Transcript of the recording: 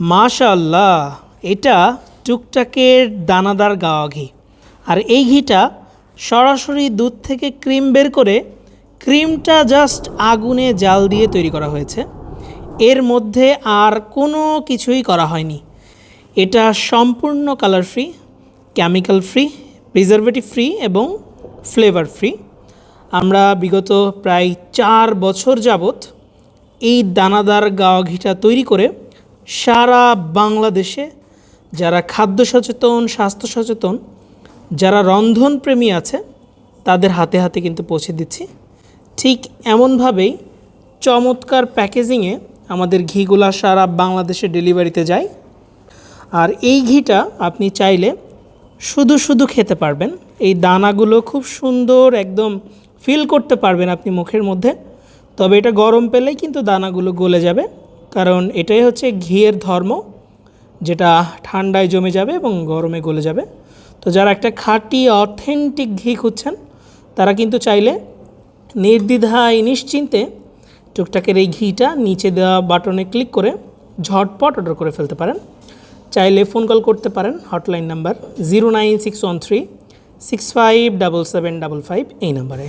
মাশাল্লাহ এটা টুকটাকের দানাদার গাওয়া ঘি। আর এই ঘিটা সরাসরি দুধ থেকে ক্রিম বের করে ক্রিমটা জাস্ট আগুনে জাল দিয়ে তৈরি করা হয়েছে। এর মধ্যে আর কোনো কিছুই করা হয়নি। এটা সম্পূর্ণ colour free chemical free preservative free এবং ফ্লেভার ফ্রি আমরা বিগত প্রায় চার বছর যাবত এই দানাদার গাওয়া ঘিটা তৈরি করে সারা বাংলাদেশে যারা খাদ্য সচেতন, স্বাস্থ্য সচেতন, যারা রন্ধন প্রেমী আছে, তাদের হাতে হাতে কিন্তু পৌঁছে দিচ্ছি। ঠিক এমনভাবেই চমৎকার প্যাকেজিংয়ে আমাদের ঘিগুলা সারা বাংলাদেশে ডেলিভারিতে যায়। আর এই ঘিটা আপনি চাইলে শুধু শুধু খেতে পারবেন। এই দানাগুলো খুব সুন্দর একদম ফিল করতে পারবেন আপনি মুখের মধ্যে। তবে এটা গরম পেলেই কিন্তু দানাগুলো গলে যাবে। কারণ এটাই হচ্ছে ঘিয়ের ধর্ম, যেটা ঠান্ডায় জমে যাবে এবং গরমে গলে যাবে। তো যারা একটা খাঁটি অথেন্টিক ঘি খুঁজছেন, তারা কিন্তু চাইলে নির্দ্বিধায় নিশ্চিন্তে টুকটাকের এই ঘিটা নিচে দেওয়া বাটনে ক্লিক করে ঝটপট অর্ডার করে ফেলতে পারেন। চাইলে ফোন কল করতে পারেন, hotline number zero nine six one three six five double seven double five এই নাম্বারে।